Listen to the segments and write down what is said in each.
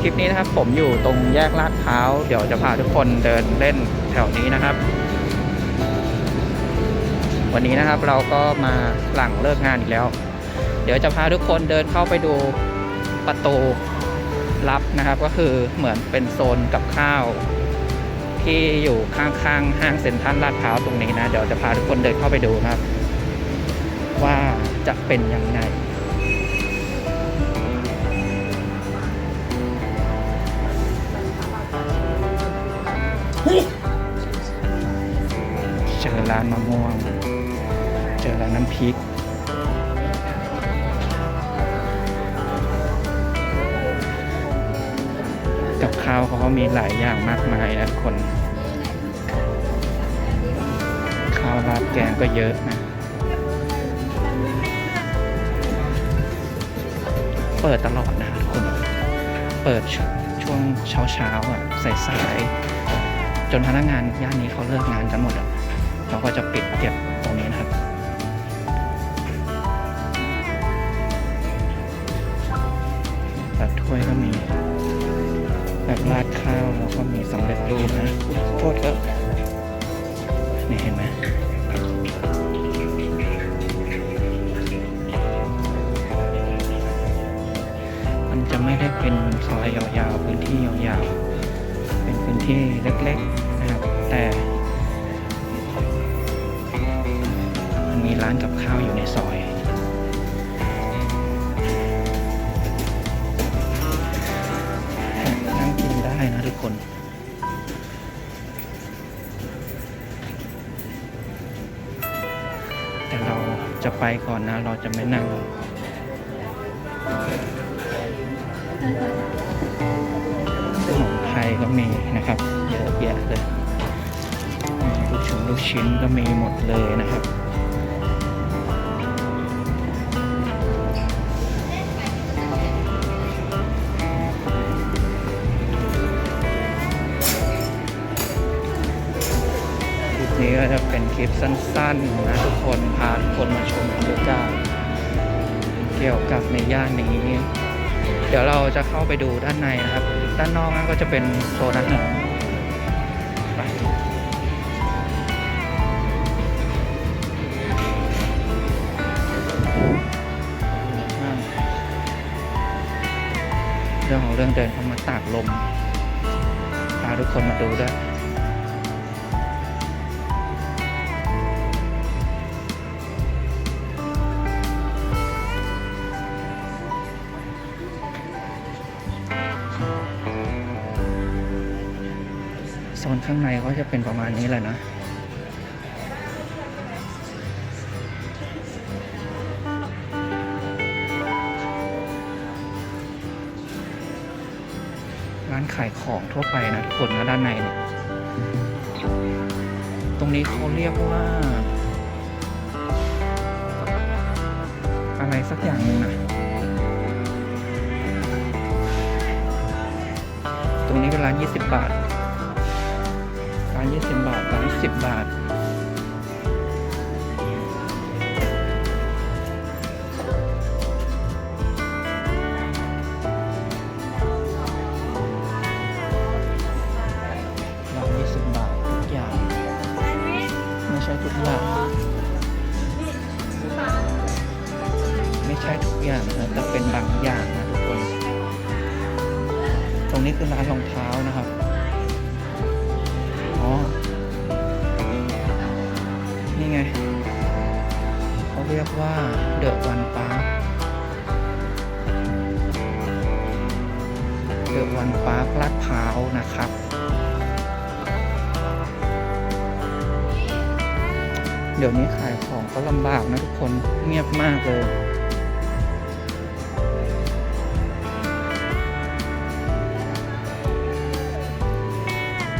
คลิปนี้นะครับ ผมอยู่ตรงแยกลาดพร้าว เดี๋ยวจะพาทุกคนเดินเล่นแถวนี้นะครับ วันนี้นะครับเราก็มาหลังเลิกงานอีกแล้ว เดี๋ยวจะพาทุกคนเดินเข้าไปดูประตูลับนะครับ ก็คือเหมือนเป็นโซนกับข้าว ที่อยู่ข้างๆห้างเซ็นทรัลลาดพร้าวตรงนี้นะ เดี๋ยวจะพาทุกคนเดินเข้าไปดูนะครับ ว่าจะเป็นยังไงานมะม่วง เจอร้านน้ำพริก กับข้าวเขาก็มีหลายอย่างมากมายนะคน ข้าวราดแกงก็เยอะนะ เปิดตลอดนะทุกคน เปิดชช่วงเช้าเช้าๆอะสายๆจนพนักงานย่านนี้เขาเลิกงานกันหมดอะ เขาก็จะปิดเก็บตรงนี้นะครับ แบบถ้วยก็มี แบบราดข้าวแล้วก็มีสำเร็จรูปนะโทษครับนี่เห็นไหมมันจะไม่ได้เป็นซอยยาวๆพื้นที่ยาวๆ เป็นพื้นที่เล็กๆนะครับ แต่ มีร้านกับข้าวอยู่ในซอย นั่งกินได้นะทุกคนแต่เราจะไปก่อนนะ เราจะไม่นั่ง ขนมไทยก็มีนะครับ เยอะแยะเลย ลูกชิ้นลูกชิ้นก็มีหมดเลยนะครับ ลิปสั้นๆนะทุกคนพาทุกคนมาชมบรรยากาศเกี่ยวกับในย่านนี้ เดี๋ยวเราจะเข้าไปดูด้านในนะครับ ด้านนอกนั้นก็จะเป็นโซนอาหารไปเรื่องของเรื่องเดินเข้ามาตากลมพาทุกคนมาดูด้วย นข้างในก็จะเป็นประมาณนี้แหละนะร้านขายของทั่วไปนะทุกคนนะด้านในเนี่ยตรงนี้เขาเรียกว่า อะไรสักอย่างหนึ่งนะตรงนี้เป็นร้าน 20 บาทาน20บบาทร้าน10บบาท ร้าน20บาททุกอย่าง ไม่ใช่ทุกอย่างไม่ใช่ทุกอย่างนะแต่เป็นบางอย่างนะทุกคน ตรงนี้คือร้านรองเท้านะครับ ขายของก็ลำบากนะทุกคนเงียบมากเลย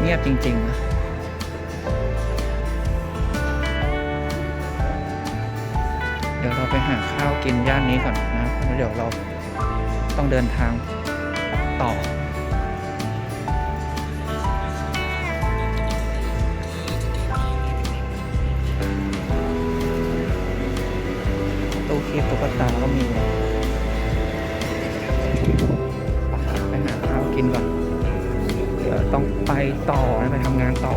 เงียบจริงๆนะเดี๋ยวเราไปหาข้าวกินย่านนี้ก่อนนะแล้วเดี๋ยวเราต้องเดินทางต่อ ที่ตุ๊กตาก็มีไปไปหาข้าวกินก่อน เดี๋ยวต้องไปต่อนะไปทำงานต่อ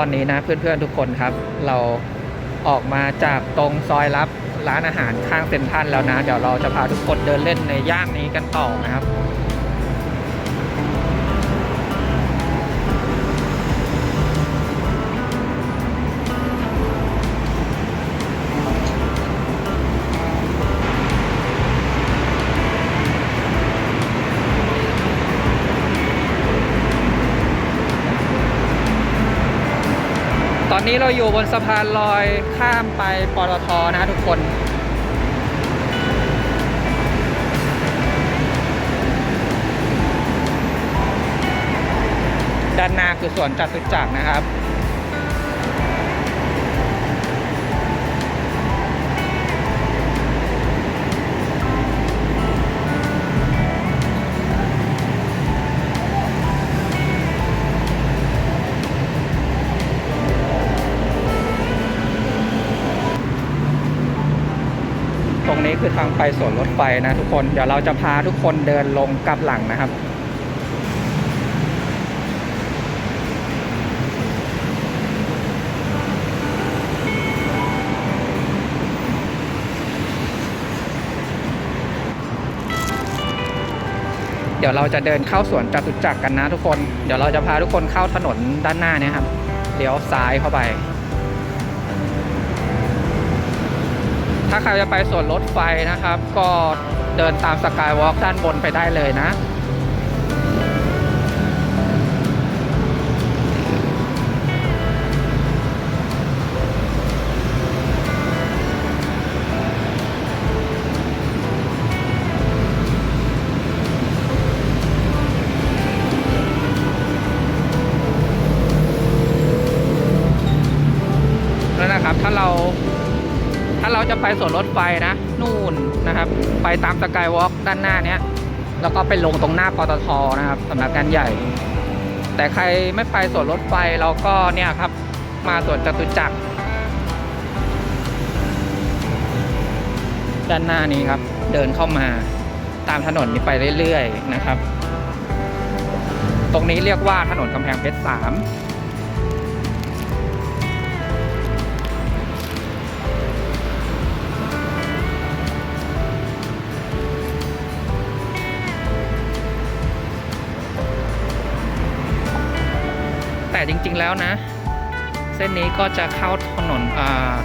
อนนี้นะเพื่อนๆทุกคนครับ เราออกมาจากตรงซอยรับร้านอาหารข้างเซ็นทรัลแล้วนะ เดี๋ยวเราจะพาทุกคนเดินเล่นในย่านนี้กันต่อนะครับ อนนี้เราอยู่บนสะพานลอยข้ามไปปตทนะทุกคนด้านหน้าคือสวนจตุจักรนะครับ คือทางไปสวนรถไฟนะทุกคน เดี๋ยวเราจะพาทุกคนเดินลงกลับหลังนะครับ เดี๋ยวเราจะเดินเข้าสวนจตุจักรกันนะทุกคน เดี๋ยวเราจะพาทุกคนเข้าถนนด้านหน้าเนี่ยครับ เลี้ยวซ้ายเข้าไป ถ้าใครจะไปส่วนรถไฟนะครับ ก็เดินตามสกายวอล์กด้านบนไปได้เลยนะ จะไปสวนรถไฟนะนู่นนะครับ ไปตามสกายวอล์กด้านหน้าเนี้ยแล้วก็ไปลงตรงหน้าปตทนะครับสำนักงานใหญ่ แต่ใครไม่ไปสวนรถไฟเราก็เนี่ยครับ มาสวนจตุจักรด้านหน้านี้ครับ เดินเข้ามาตามถนนนี้ไปเรื่อยๆนะครับ ตรงนี้เรียกว่าถนนกำแพงเพชรสาม ริง ๆ แล้วนะ เส้นนี้ก็จะเข้าถนน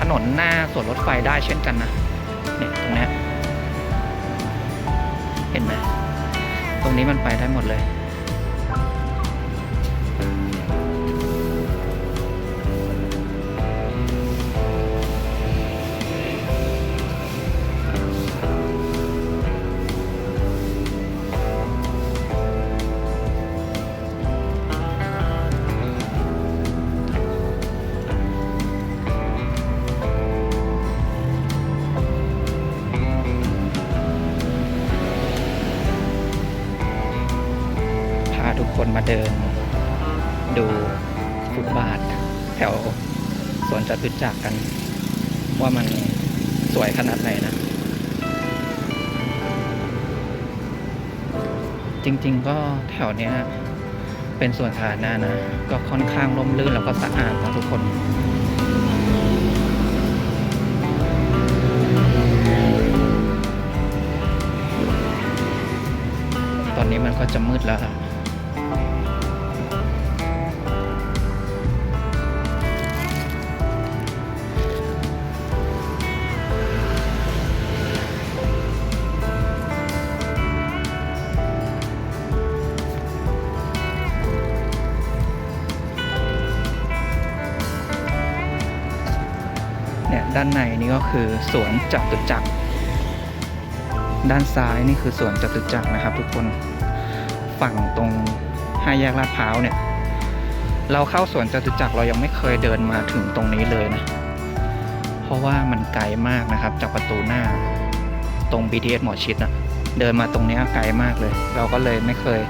ถนนหน้าสวนรถไฟได้เช่นกันนะเนี่ยตรงนี้เห็นไหมตรงนี้มันไปได้หมดเลย มาเดิน ดูฟุตบาท แถวสวนจตุจักรกัน ว่ามันสวยขนาดไหนนะ จริงๆก็แถวเนี้ยเป็นส่วนสาธารณะนะ ก็ค่อนข้างร่มรื่นแล้วก็สะอาดนะทุกคนตอนนี้มันก็จะมืดแล้ว เนี่ยด้านในนี่ก็คือสวนจตุจักร ด้านซ้ายนี่คือสวนจตุจักรนะครับ ทุกคนฝั่งตรงห้าแยกลาดพร้าวเนี่ย เราเข้าสวนจตุจักรเรายังไม่เคยเดินมาถึงตรงนี้เลยนะ เพราะว่ามันไกลมากนะครับ จากประตูหน้า ตรง BTS หมอชิดอะเดินมาตรงนี้ไกลมากเลย เราก็เลยไม่เคย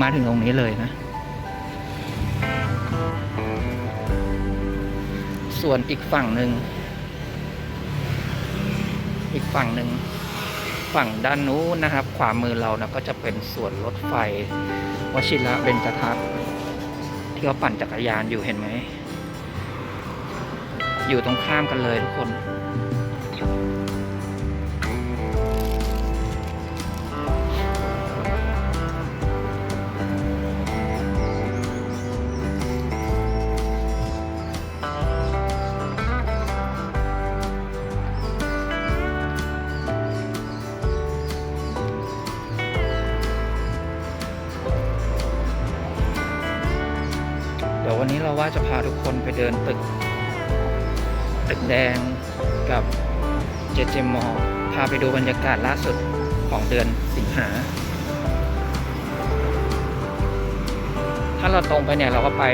มาถึงตรงนี้เลยนะส่วนอีกฝั่งหนึ่ง อีกฝั่งหนึ่งฝั่งด้านนู้นนะครับ ขวามือเรานะก็จะเป็นส่วนรถไฟวชิระเบญจทัศน์ที่เขาปั่นจักรยานอยู่เห็นไหม อยู่ตรงข้ามกันเลยทุกคน เราว่าจะพาทุกคนไปเดินตึก ตึกแดงกับเจเจมอพาไปดูบรรยากาศล่าสุดของเดือนสิงหา ถ้าเราตรงไปเนี่ยเราก็ไป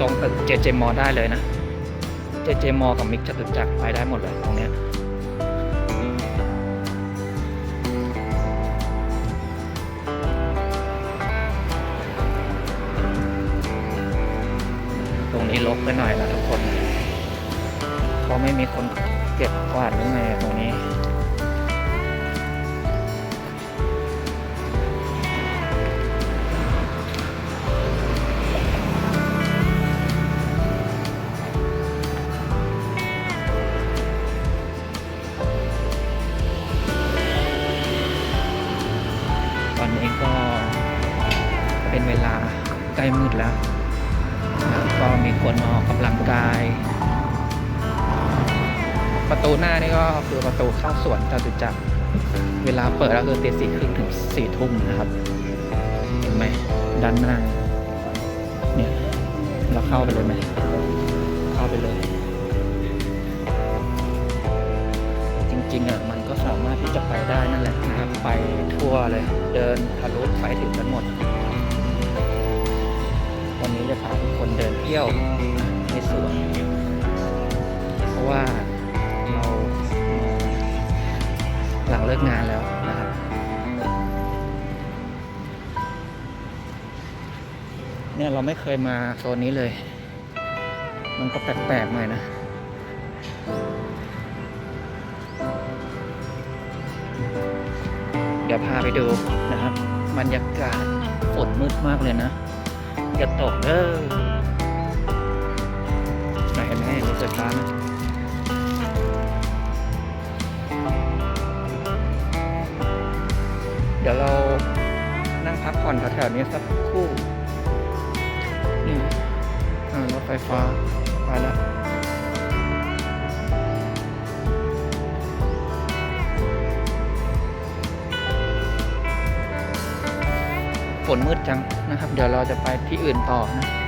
ตรงตึกเจเจมอได้เลยนะ เจเจมอกับมิกจตุจักรไปได้หมดเลยตรงเนี้ย นี้ลกไปหน่อยนะทุกคนเพราะไม่มีคนเก็บกวาดหรือไงตรงนี้ ตอนนี้ก็เป็นเวลาใกล้มืดแล้ว มีคนมาออกกำลังกาย ประตูหน้านี่ก็คือประตูเข้าสวนจตุจักรเวลาเปิดก็คือตีสี่ครึ่งถึงสี่ทุ่มนะครับเห็นไหมด้านหน้าเนี่ยเราเข้าไปเลยไหมเข้าไปเลย ที่ยวในสวนเพราะว่าเราหลังเลิกงานแล้วนะครับเนี่ยเราไม่เคยมาโซนนี้เลย มันก็แปลกๆหน่อยนะเดี๋ยวพาไปดูนะครับบรรยากาศฝนมืดมากเลยนะ จะตกเด้อ ไหนเห็นไหมรถไฟฟ้านะเดี๋ยวเรานั่งพักผ่อนแถวๆนี้สักคู่ นี่อ่ารถไฟฟ้าไปแล้วฝนมืดจังนะครับ เดี๋ยวเราจะไปที่อื่นต่อนะ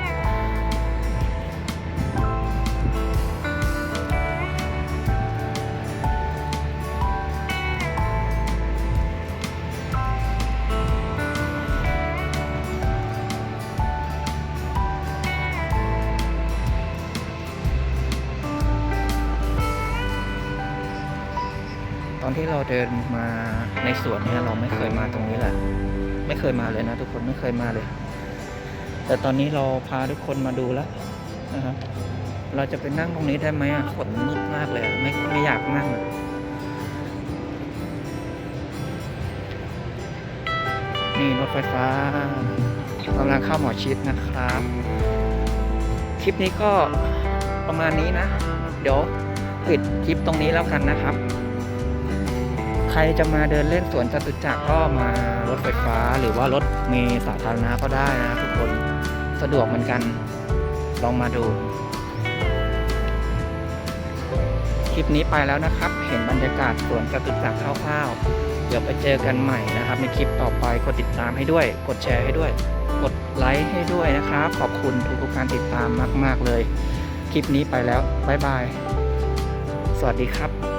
ที่เราเดินมาในสวนเนี่ยเราไม่เคยมาตรงนี้แหละ ไม่เคยมาเลยนะ ทุกคนไม่เคยมาเลย แต่ตอนนี้เราพาทุกคนมาดูแล้วนะครับเราจะไปนั่งตรงนี้ได้ไหมอะฝนมืดมากเลย ไม่ไม่อยากนั่งนี่รถไฟฟ้ากำลังเข้าหมอชิดนะครับ คลิปนี้ก็ประมาณนี้นะ เดี๋ยวปิดคลิปตรงนี้แล้วกันนะครับ ใครจะมาเดินเล่นสวนจตุจักรก็มารถไฟฟ้าหรือว่ารถเมล์สาธารณะก็ได้นะทุกคนสะดวกเหมือนกันลองมาดู คลิปนี้ไปแล้วนะครับ เห็นบรรยากาศสวนจตุจักรคร่าวๆ เดี๋ยวไปเจอกันใหม่นะครับ ในคลิปต่อไปกดติดตามให้ด้วย กดแชร์ให้ด้วย กดไลค์ให้ด้วยนะครับ ขอบคุณทุกๆการติดตามมาก ๆเลย คลิปนี้ไปแล้วบ๊ายบาย สวัสดีครับ